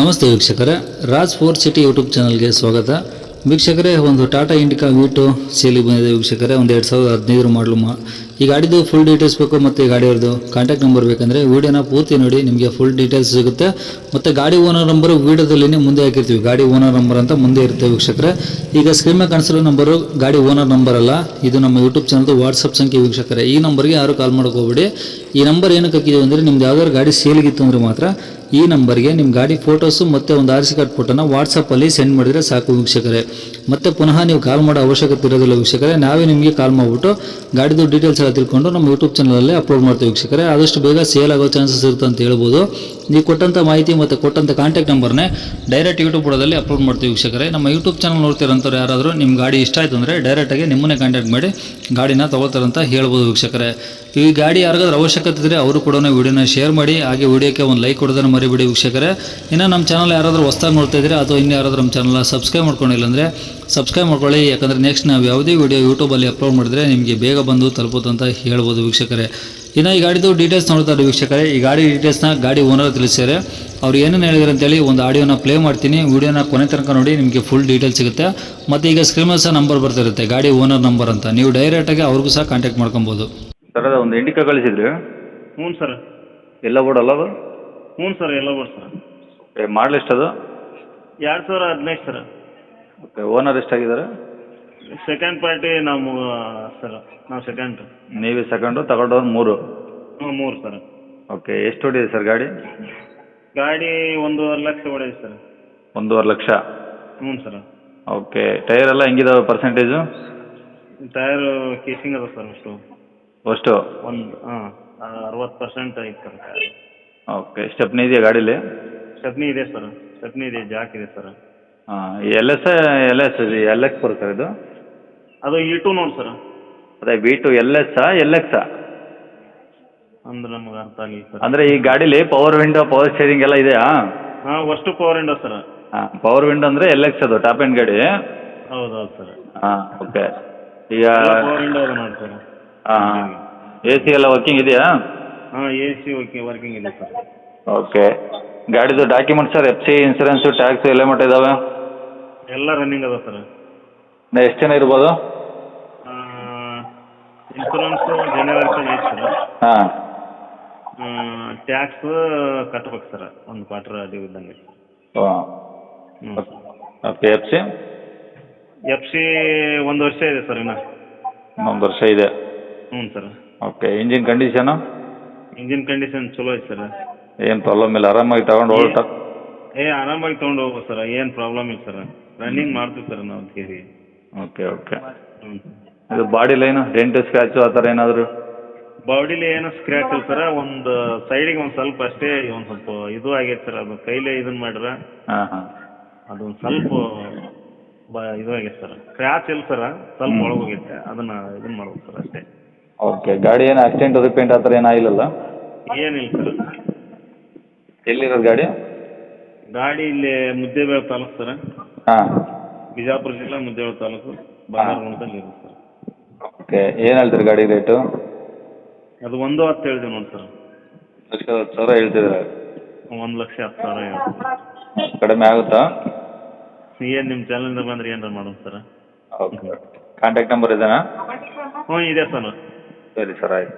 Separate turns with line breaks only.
ನಮಸ್ತೆ ವೀಕ್ಷಕರೇ, Raj four city YouTube ಚಾನಲ್ಗೆ ಸ್ವಾಗತ. ವೀಕ್ಷಕರೇ, ಒಂದು ಟಾಟಾ ಇಂಡಿಕಾ ವೀಟು ಸೇಲಿಗೆ ಬಂದಿದೆ ವೀಕ್ಷಕರೇ ಒಂದು ಎರಡು ಸಾವಿರದ ಹದಿನೈದು ಮಾಡಲು ಮಾ ಈ ಗಾಡಿದು ಫುಲ್ ಡೀಟೇಲ್ಸ್ ಬೇಕು ಮತ್ತು ಈ ಗಾಡಿಯವ್ರದ್ದು ಕಾಂಟ್ಯಾಕ್ಟ್ ನಂಬರ್ ಬೇಕಂದರೆ ವೀಡಿಯೋನ ಪೂರ್ತಿ ನೋಡಿ, ನಿಮಗೆ ಫುಲ್ ಡೀಟೇಲ್ಸ್ ಸಿಗುತ್ತೆ. ಮತ್ತು ಗಾಡಿ ಓನರ್ ನಂಬರು ವೀಡಿಯೋದಲ್ಲಿ ಮುಂದೆ ಹಾಕಿರ್ತೀವಿ. ಗಾಡಿ ಓನರ್ ನಂಬರ್ ಅಂತ ಮುಂದೆ ಇರುತ್ತೆ ವೀಕ್ಷಕರೇ. ಈಗ ಸ್ಕ್ರೀನ್ ಮೇಲೆ ಕಾಣಿಸಿರೋ ನಂಬರು ಗಾಡಿ ಓನರ್ ನಂಬರ್ ಅಲ್ಲ, ಇದು ನಮ್ಮ ಯೂಟ್ಯೂಬ್ ಚಾನಲ್ದು ವಾಟ್ಸಪ್ ಸಂಖ್ಯೆ ವೀಕ್ಷಕರೇ. ಈ ನಂಬರ್ಗೆ ಯಾರು ಕಾಲ್ ಮಾಡ್ಕೋಬೇಡಿ. ಈ ನಂಬರ್ ಏನಕ್ಕೆ ಹಾಕಿದ್ದೀವಿ ಅಂದರೆ ನಿಮ್ದು ಯಾವ್ದಾದ್ರು ಗಾಡಿ ಸೇಲಿಗಿತ್ತು ಅಂದರೆ ಮಾತ್ರ ಈ ನಂಬರ್ಗೆ ನಿಮ್ಮ ಗಾಡಿ ಫೋಟೋಸು ಮತ್ತು ಒಂದು ಆರ್ ಸಿ ಕಾರ್ಡ್ ಫೋಟೋನ ವಾಟ್ಸಪ್ಪಲ್ಲಿ ಸೆಂಡ್ ಮಾಡಿದರೆ ಸಾಕು ವೀಕ್ಷಕರೇ. ಮತ್ತೆ ಪುನಃ ನೀವು ಕಾಲ್ ಮಾಡೋ ಅವಶ್ಯಕತೆ ಇರೋದಿಲ್ಲ ವೀಕ್ಷಕರೇ. ನಾವೇ ನಿಮಗೆ ಕಾಲ್ ಮಾಡಿಬಿಟ್ಟು ಗಾಡಿದು ಡೀಟೇಲ್ಸ್ ತಿಳ್ಕೊಂಡು ನಮ್ಮ ಯೂಟ್ಯೂಬ್ ಚಾನಲಲ್ಲಿ ಅಪ್ಲೋಡ್ ಮಾಡ್ತೀವಿ ವೀಕ್ಷಕರೇ. ಆದಷ್ಟು ಬೇಗ ಸೇಲ್ ಆಗೋ ಚಾನ್ಸಸ್ ಇರುತ್ತೆ ಅಂತ ಹೇಳ್ಬೋದು. ನೀವು ಕೊಟ್ಟಂಥ ಮಾಹಿತಿ ಮತ್ತು ಕೊಟ್ಟಂಥ ಕಾಂಟ್ಯಾಕ್ಟ್ ನಂಬರ್ನೇ ಡೈರೆಕ್ಟ್ ಯೂಟ್ಯೂಬ್ ಬುಡದಲ್ಲಿ ಅಪ್ಲೋಡ್ ಮಾಡ್ತೀವಿ ವೀಕ್ಷಕರೇ. ನಮ್ಮ ಯೂಟ್ಯೂಬ್ ಚಾನಲ್ ನೋಡ್ತಿರೋಂಥವ್ರು ಯಾರಾದರೂ ನಿಮ್ಮ ಗಾಡಿ ಇಷ್ಟ ಆಯಿತು ಅಂದರೆ ಡೈರೆಕ್ಟಾಗಿ ನಿಮ್ಮನ್ನೇ ಕಾಂಟ್ಯಾಕ್ಟ್ ಮಾಡಿ ಗಾಡಿನ ತೊಗೊಳ್ತಾರಂತ ಹೇಳ್ಬೋದು ವೀಕ್ಷಕರೇ. ಈ ಗಾಡಿ ಯಾರಿಗಾದ್ರೂ ಅವಶ್ಯಕತೆ ಇದ್ದರೆ ಅವರು ಕೂಡ ವೀಡಿಯೋನ ಶೇರ್ ಮಾಡಿ, ಹಾಗೆ ವೀಡಿಯೋಕ್ಕೆ ಒಂದು ಲೈಕ್ ಕೊಡೋದನ್ನು ಮರಿಬೇಡಿ ವೀಕ್ಷಕರೇ. ಇನ್ನು ನಮ್ಮ ಚಾನಲ್ ಯಾರಾದರೂ ಹೊಸ್ದಾಗಿ ನೋಡ್ತಾ ಇದ್ದೀರಾ ಅಥವಾ ಇನ್ನು ಯಾರಾದರೂ ನಮ್ಮ ಚಾನಲ್ನ ಸಬ್ಸ್ಕ್ರೈಬ್ ಮಾಡ್ಕೊಂಡಿಲ್ಲ ಅಂದರೆ ಸಬ್ಸ್ಕ್ರೈಬ್ ಮಾಡ್ಕೊಳ್ಳಿ. ಯಾಕಂದರೆ ನೆಕ್ಸ್ಟ್ ನಾವು ಯಾವುದೇ ವೀಡಿಯೋ ಯೂಟ್ಯೂಬಲ್ಲಿ ಅಪ್ಲೋಡ್ ಮಾಡಿದ್ರೆ ನಿಮಗೆ ಬೇಗ ಬಂದು ತಲುಪುತ್ತಂತ ಹೇಳ್ಬೋದು ವೀಕ್ಷಕರೇ. ಇನ್ನು ಈ ಗಾಡಿದು ಡೀಟೇಲ್ಸ್ ನೋಡ್ತಾರೆ ವೀಕ್ಷಕರೇ. ಈ ಗಾಡಿ ಡೀಟೇಲ್ಸ್ನ ಗಾಡಿ ಓನರ್ ತಿಳಿಸ್ಯಾರೆ ಅವ್ರು ಏನೇನು ಹೇಳಿದ್ರು ಅಂತೇಳಿ ಒಂದು ಆಡಿಯೋನ ಪ್ಲೇ ಮಾಡ್ತೀನಿ. ವಿಡಿಯೋನ ಕೊನೆ ತನಕ ನೋಡಿ ನಿಮಗೆ ಫುಲ್ ಡೀಟೇಲ್ಸ್ ಸಿಗುತ್ತೆ. ಮತ್ತು ಈಗ ಸ್ಕ್ರೀನ್ ಮೇಲೆ ಸಹ ನಂಬರ್ ಬರ್ತಿರುತ್ತೆ ಗಾಡಿ ಓನರ್ ನಂಬರ್ ಅಂತ. ನೀವು ಡೈರೆಕ್ಟಾಗಿ ಅವ್ರಿಗೂ ಸಹ ಕಾಂಟ್ಯಾಕ್ಟ್ ಮಾಡ್ಕೊಬೋದು.
ಸರ್ ಅದು ಒಂದು ಇಂಡಿಕಾ ಕಳಿಸಿದ್ರಿ?
ಹ್ಞೂ ಸರ್
ಎಲ್ಲ ಬೋರ್ಡ್ ಅಲ್ಲ ಅದು?
ಹ್ಞೂ ಸರ್ ಎಲ್ಲ ಬೋರ್ಡ್ ಸರ್
ಓಕೆ ಮಾಡಲ್ ಅದು
ಎರಡು ಸಾವಿರ ಹದಿನೈದು ಸರ್
ಓಕೆ ಓನರ್ ಎಷ್ಟಾಗಿದ್ದಾರೆ?
ಸೆಕೆಂಡ್ ಪಾರ್ಟಿ ನಾವು ಸರ್ ನಾವು ಸೆಕೆಂಡ್
ನೀವೇ ಸೆಕೆಂಡು ತಗೊಂಡವ್ರು ಮೂರು.
ಹ್ಞೂ ಮೂರು ಸರ್.
ಓಕೆ ಎಷ್ಟು ಹೊಡಿದೆ ಸರ್ ಗಾಡಿ?
ಗಾಡಿ ಒಂದೂವರೆ ಲಕ್ಷ ಹೊಡೆಯಿದೆ ಸರ್.
ಒಂದೂವರೆ ಲಕ್ಷ?
ಹ್ಞೂ ಸರ್.
ಓಕೆ ಟೈರ್ ಎಲ್ಲ ಹೆಂಗಿದಾವೆ ಪರ್ಸೆಂಟೇಜು
ಟೈರು ಕೇಸಿಂಗ್ ಅದ ಸರ್ ಅಷ್ಟು.
ಅಷ್ಟು?
ಒಂದು ಹಾಂ ಅರವತ್ತು ಪರ್ಸೆಂಟ್ ಐತೆ ಸರ್ ಟೈರ್.
ಓಕೆ ಸ್ಟೆಪ್ನಿ ಇದೆಯಾ ಗಾಡೀಲಿ?
ಸ್ಟೆಪ್ನಿ ಇದೆ ಸರ್. ಸ್ಟೆಪ್ನಿ ಇದೆ ಜಾಕ್ ಇದೆ ಸರ್.
ಹಾಂ L S L S L X ಬರುತ್ತೆ ಇದು?
ಅದು ಇ ಟು ನೋಡಿ ಸರ್.
ಅದೇ V two L S L X
ಅಂದ್ರೆ ನಮ್ಗೆ ಅರ್ಥ ಆಗಲಿ ಸರ್.
ಅಂದರೆ ಈ ಗಾಡೀಲಿ ಪವರ್ ವಿಂಡೋ ಪವರ್ ಸ್ಟೇರಿಂಗ್ ಎಲ್ಲ ಇದೆಯಾ?
ಹಾಂ ಅಷ್ಟು ಪವರ್ ವಿಂಡೋ ಸರ್.
ಹಾಂ ಪವರ್ ವಿಂಡೋ ಅಂದ್ರೆ ಎಲ್ ಎಕ್ಸ್ ಅದು ಟಾಪ್ ಎಂಡ್ ಗಾಡಿ.
ಹೌದು ಹೌದು ಸರ್.
ಹಾಂ ಓಕೆ ಈಗ
ಪವರ್ ವಿಂಡೋ ಅದ ನೋಡಿ ಸರ್.
ಹಾಂ ಎ ಸಿ ಎಲ್ಲ ವರ್ಕಿಂಗ್ ಇದೆಯಾ?
ಹಾಂ ಎ ಸಿ ಓಕೆ ವರ್ಕಿಂಗ್ ಇದೆ ಸರ್.
ಓಕೆ ಗಾಡಿದು document sir F C insurance tax ಎಲ್ಲ ಮಟ್ಟ ಇದ್ದಾವೆ
ಎಲ್ಲ ರನ್ನಿಂಗ್ ಅದ ಸರ್.
ಎಷ್ಟು ಜನ ಇರ್ಬೋದು?
ಇನ್ಶೂರೆನ್ಸು ಜನವರಿ ಐತೆ ಸರ್
ಹಾಂ.
ಟ್ಯಾಕ್ಸ್ ಕಟ್ಬೇಕು ಸರ್ ಒಂದು ಕ್ವಾರ್ಟರ್ ಅದು ಇದ್ದಂಗೆ
ಹಾಂ. Okay. F C
F C ಒಂದು ವರ್ಷ ಇದೆ ಸರ್ ಇನ್ನು.
ಇನ್ನೊಂದು ವರ್ಷ ಇದೆ.
ಹ್ಞೂ sir
okay engine condition
engine condition ಚಲೋ ಐತೆ ಸರ್
ಏನು ಪ್ರಾಬ್ಲಮ್ ಇಲ್ಲ ಆರಾಮಾಗಿ ತಗೊಂಡು ಹೋಗ್ತಾ?
ಏ ಆರಾಮಾಗಿ ತೊಗೊಂಡು ಹೋಗ್ಬೋದು ಸರ್ ಏನು ಪ್ರಾಬ್ಲಮ್ ಇಲ್ಲ ಸರ್ ರನ್ನಿಂಗ್ ಮಾಡ್ತೀವಿ ಸರ್ ನಾವು ಕೇರಿ
ಓಕೆ ಓಕೆ
ಹ್ಞೂ
ಇದು ಏನು ಡೆಂಟು ಸ್ಕ್ರ್ಯಾಚು ಆ ಥರ ಏನಾದರೂ?
ಬಾಡಿಲಿ ಏನು ಸ್ಕ್ರ್ಯಾಚ್ ಇಲ್ಲ ಸರ್ ಒಂದು ಸೈಡಿಗೆ ಒಂದು ಸ್ವಲ್ಪ ಅಷ್ಟೇ ಒಂದು ಸ್ವಲ್ಪ ಇದು ಆಗೈತೆ ಸರ್ ಅದು ಕೈಲೇ ಇದನ್ನ ಮಾಡ್ರ
ಹಾಂ ಹಾಂ.
ಅದೊಂದು ಸ್ವಲ್ಪ ಬ ಇದು ಆಗೈತೆ ಸರ್ ಸ್ಕ್ರ್ಯಾಚ್ ಇಲ್ಲ ಸರ್ ಸ್ವಲ್ಪ ಒಳಗೋಗೈತೆ. ಅದನ್ನ ಇದನ್ನ ಮಾಡ್ಬೇಕು ಸರ್ ಅಷ್ಟೇ.
ಓಕೆ ಗಾಡಿ ಏನು ಆಕ್ಸಿಡೆಂಟ್ ಪೇಂಟ್ ಆ ಥರ ಏನಾಗಿಲ್ಲಲ್ಲ
ಏನಿಲ್ಲ ಸರ್
ಎಲ್ಲಿರೋದು ಗಾಡಿ?
ಗಾಡಿ ಇಲ್ಲಿ ಮುದ್ದೇಬೇಳೆ ತಾಲೂಕು ಸರ್
ಹಾಂ.
ಬಿಜಾಪುರ ಜಿಲ್ಲಾ ಮುದ್ದೇಳು ತಾಲೂಕು ಬಂಗಾರಗುಂಟದಲ್ಲಿ ಇದೆ ಸರ್.
ಓಕೆ ಏನು ಹೇಳ್ತೀರಿ ಗಾಡಿ ರೇಟು?
ಅದು ಒಂದು ಹತ್ತು ಹೇಳಿದೆ ನೋಡಿ ಸರ್.
ಲಕ್ಷ ಹತ್ತು ಸಾವಿರ ಹೇಳ್ತಿದ್ರೆ
ಒಂದು ಲಕ್ಷ ಹತ್ತು ಸಾವಿರ
ಕಡಿಮೆ ಆಗುತ್ತಾ?
ಏನು ನಿಮ್ಮ ಚಾನಲಿಂದ ಬಂದ್ರೆ ಏನಾರ ಮಾಡೋಣ ಸರ್?
ಓಕೆ ಕಾಂಟ್ಯಾಕ್ಟ್ ನಂಬರ್ ಇದೆನಾ?
ಹ್ಞೂ ಇದೆ ಸರ್.
ಸರಿ ಸರ್ ಆಯ್ತು.